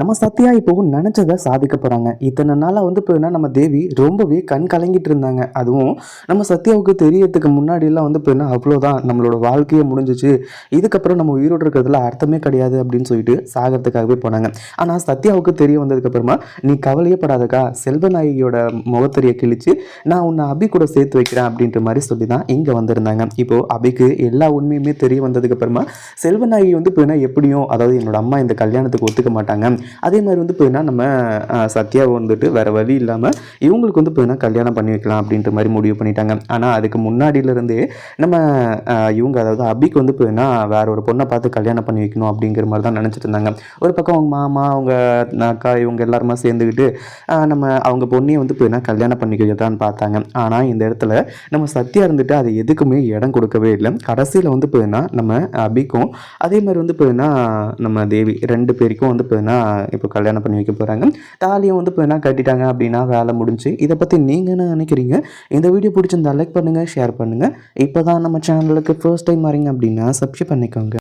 நம்ம சத்யா இப்போ நினச்சதை சாதிக்க போகிறாங்க இத்தனை நாளாக வந்து இப்போ நம்ம தேவி ரொம்பவே கண் கலங்கிட்டு இருந்தாங்க. அதுவும் நம்ம சத்யாவுக்கு தெரியறதுக்கு முன்னாடிலாம் வந்து இப்போ அவ்வளோதான் நம்மளோட வாழ்க்கையே முடிஞ்சிச்சு. இதுக்கப்புறம் நம்ம உயிரோடு இருக்கிறதுல அர்த்தமே கிடையாது அப்படின்னு சொல்லிட்டு சாகிறதுக்காகவே போனாங்க. ஆனால் சத்யாவுக்கு தெரிய வந்ததுக்கப்புறமா நீ கவலையே படாதக்கா. செல்வநாயகியோட முகத்தறியை கிழிச்சு நான் உன்னை அபி கூட சேர்த்து வைக்கிறேன் அப்படின்ற மாதிரி சொல்லி தான் இங்கே வந்திருந்தாங்க. இப்போது அபிக்கு எல்லா உண்மையுமே தெரிய வந்ததுக்கப்புறமா செல்வநாயகி வந்து இப்போ எப்படியும் அதாவது என்னோட அம்மா இந்த கல்யாணத்துக்கு ஒத்துக்க மாட்டாங்க. அதே மாதிரி வந்து போயின்னா நம்ம சத்யாவை வந்துட்டு வேறு வழி இல்லாமல் இவங்களுக்கு வந்து பார்த்தீங்கன்னா கல்யாணம் பண்ணி வைக்கலாம் அப்படின்ற மாதிரி முடிவு பண்ணிட்டாங்க. ஆனால் அதுக்கு முன்னாடியிலேருந்தே நம்ம இவங்க அதாவது அபிக்கு வந்து பார்த்தீங்கன்னா வேற ஒரு பொண்ணை பார்த்து கல்யாணம் பண்ணி வைக்கணும் அப்படிங்கிற மாதிரி தான் நினச்சிட்டு இருந்தாங்க. ஒரு பக்கம் அவங்க மாமா அவங்க அக்கா இவங்க எல்லாருமா சேர்ந்துக்கிட்டு நம்ம அவங்க பொண்ணையும் வந்து பார்த்தீங்கன்னா கல்யாணம் பண்ணிக்கிறதான்னு பார்த்தாங்க. ஆனால் இந்த இடத்துல நம்ம சத்யா இருந்துட்டு அது எதுக்குமே இடம் கொடுக்கவே இல்லை. கடைசியில் வந்து பார்த்தீங்கன்னா நம்ம அபிக்கும் அதே மாதிரி வந்து பார்த்தீங்கன்னா நம்ம தேவி ரெண்டு பேருக்கும் வந்து பார்த்தீங்கன்னா இப்போ கல்யாணம் பண்ணி வைக்க போகிறாங்க தாலியும் வந்து இப்போ என்ன கட்டிட்டாங்க அப்படின்னா வேலை முடிஞ்சு. இதை பற்றி நீங்கள் என்ன நினைக்கிறீங்க? இந்த வீடியோ பிடிச்சிருந்தா லைக் பண்ணுங்கள் ஷேர் பண்ணுங்கள் இப்போ தான் நம்ம சேனலுக்கு ஃபர்ஸ்ட் டைம் வரீங்க அப்படின்னா சப்ஸ்கிரைப் பண்ணிக்கோங்க.